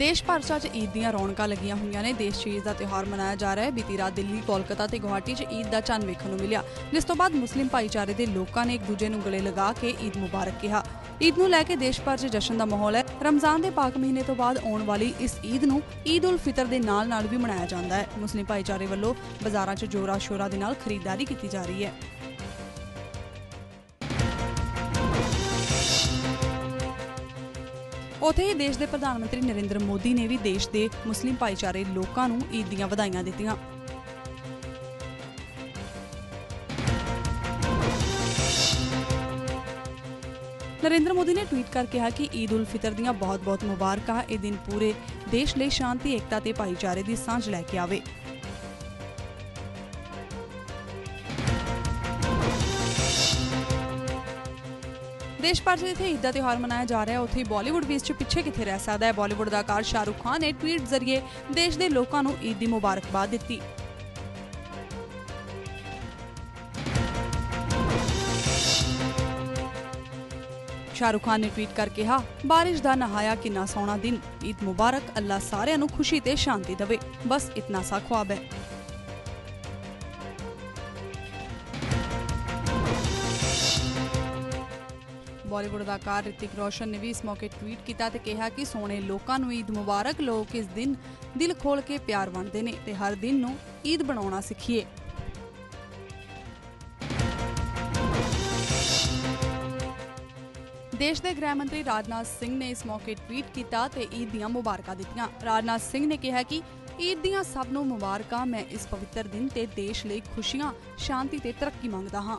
ਦੇਸ਼ ਭਰ 'ਚ ਅੱਜ ਈਦ ਦੀਆਂ ਰੌਣਕਾਂ ਲੱਗੀਆਂ ਹੋਈਆਂ ਨੇ। ਦੇਸ਼ 'ਚ ਈਦ ਦਾ ਤਿਉਹਾਰ ਮਨਾਇਆ ਜਾ ਰਿਹਾ ਹੈ। ਬੀਤੀ ਰਾਤ ਦਿੱਲੀ, ਕੋਲਕਾਤਾ ਤੇ ਗੁਹਾਟੀ 'ਚ ਈਦ ਦਾ ਚੰਨ ਵੇਖਣ ਨੂੰ ਮਿਲਿਆ। ਜਿਸ ਤੋਂ ਬਾਅਦ ਮੁਸਲਿਮ ਭਾਈਚਾਰੇ ਦੇ ਲੋਕਾਂ ਨੇ ਇੱਕ ਦੂਜੇ ਨੂੰ ਗਲੇ ਲਗਾ ਕੇ ਈਦ ਮੁਬਾਰਕ ਕਿਹਾ। ਈਦ ਨੂੰ ਲੈ ਕੇ ਦੇਸ਼ ਭਰ 'ਚ ਜਸ਼ਨ ਦਾ ਮਾਹੌਲ ਹੈ। ਰਮਜ਼ਾਨ ਦੇ ਪਾਕ ਮਹੀਨੇ ਤੋਂ ਬਾਅਦ ਆਉਣ ਵਾਲੀ ਇਸ ਈਦ ਨੂੰ ਈਦ ਉਲ ਫਿਤਰ ਦੇ ਨਾਲ-ਨਾਲ ਵੀ ਮਨਾਇਆ ਜਾਂਦਾ ਹੈ। ਮੁਸਲਿਮ ਭਾਈਚਾਰੇ ਵੱਲੋਂ ਬਾਜ਼ਾਰਾਂ 'ਚ ਜੋਰਾ ਸ਼ੋਰਾ ਦੇ ਨਾਲ ਖਰੀਦਦਾਰੀ ਕੀਤੀ ਜਾ ਰਹੀ ਹੈ। ਉਥੇ ਹੀ ਦੇਸ਼ ਦੇ ਪ੍ਰਧਾਨ ਮੰਤਰੀ ਨਰਿੰਦਰ ਮੋਦੀ ਨੇ ਵੀ ਦੇਸ਼ ਦੇ ਮੁਸਲਿਮ ਭਾਈਚਾਰੇ ਲੋਕਾਂ ਨੂੰ ਈਦ ਦੀਆਂ ਵਧਾਈਆਂ ਦਿੱਤੀਆਂ। ਨਰਿੰਦਰ ਮੋਦੀ ਨੇ ਟਵੀਟ ਕਰ ਕਿਹਾ ਕਿ ਈਦ ਉਲ ਫਿਤਰ ਦੀਆਂ ਬਹੁਤ-ਬਹੁਤ ਮੁਬਾਰਕਾਂ, ਇਹ ਦਿਨ ਪੂਰੇ ਦੇਸ਼ ਲਈ ਸ਼ਾਂਤੀ, ਏਕਤਾ ਤੇ ਭਾਈਚਾਰੇ ਦੀ ਸਾਂਝ ਲੈ ਕੇ ਆਵੇ। ਦੇਸ਼ ਭਰ 'ਚ ਜਿੱਥੇ ਈਦ ਦਾ ਤਿਉਹਾਰ ਮਨਾਇਆ ਜਾ ਰਿਹਾ ਹੈ। ਉੱਥੇ ਬਾਲੀਵੁੱਡ ਵੀ ਇਸ 'ਚ ਪਿੱਛੇ ਕਿੱਥੇ ਰਹਿ ਸਕਦਾ ਹੈ। ਬਾਲੀਵੁੱਡ ਅਦਾਕਾਰ ਸ਼ਾਹਰੁਖ ਖਾਨ ਨੇ ਟਵੀਟ ਜ਼ਰੀਏ ਦੇਸ਼ ਦੇ ਲੋਕਾਂ ਨੂੰ ਈਦ ਦੀ ਮੁਬਾਰਕਬਾਦ ਦਿੱਤੀ। ਸ਼ਾਹਰੁਖ ਖਾਨ ਨੇ ਟਵੀਟ ਕਰਕੇ ਕਿਹਾ, ਬਾਰਿਸ਼ ਦਾ ਨਹਾਇਆ ਕਿੰਨਾ ਸੋਹਣਾ ਦਿਨ। ਈਦ ਮੁਬਾਰਕ। ਅੱਲਾ ਸਾਰਿਆਂ ਨੂੰ ਖੁਸ਼ੀ ਤੇ ਸ਼ਾਂਤੀ ਦੇਵੇ। ਬਸ ਇਤਨਾ ਸਾ ਖੁਆਬ ਹੈ। ਬਾਲੀਵੁੱਡ ਅਦਾਕਾਰ ਰਿਤਿਕ ਰੋਸ਼ਨ ਨੇ ਵੀ ਇਸ ਮੌਕੇ ਟਵੀਟ ਕੀਤਾ ਤੇ ਕਿਹਾ ਕਿ ਸੋਹਣੇ ਲੋਕਾਂ ਨੂੰ ਈਦ ਮੁਬਾਰਕ, ਲੋਕ ਇਸ ਦਿਨ ਦਿਲ ਖੋਲ ਕੇ ਪਿਆਰ ਵੰਡਦੇ ਨੇ ਤੇ ਹਰ ਦਿਨ ਨੂੰ ਈਦ ਬਣਾਉਣਾ ਸਿੱਖੀਏ। ਦੇਸ਼ ਦੇ ਗ੍ਰਹਿ ਮੰਤਰੀ ਰਾਜਨਾਥ ਸਿੰਘ ਨੇ ਇਸ ਮੌਕੇ ਟਵੀਟ ਕੀਤਾ ਤੇ ਈਦ ਦੀਆਂ ਮੁਬਾਰਕਾਂ ਦਿੱਤੀਆਂ। ਰਾਜਨਾਥ ਸਿੰਘ ਨੇ ਕਿਹਾ ਕਿ ਈਦ ਦੀਆਂ ਸਭ ਨੂੰ ਮੁਬਾਰਕਾਂ, ਮੈਂ ਇਸ ਪਵਿੱਤਰ ਦਿਨ ਤੇ ਦੇਸ਼ ਲਈ ਖੁਸ਼ੀਆਂ, ਸ਼ਾਂਤੀ ਤੇ ਤਰੱਕੀ ਮੰਗਦਾ ਹਾਂ।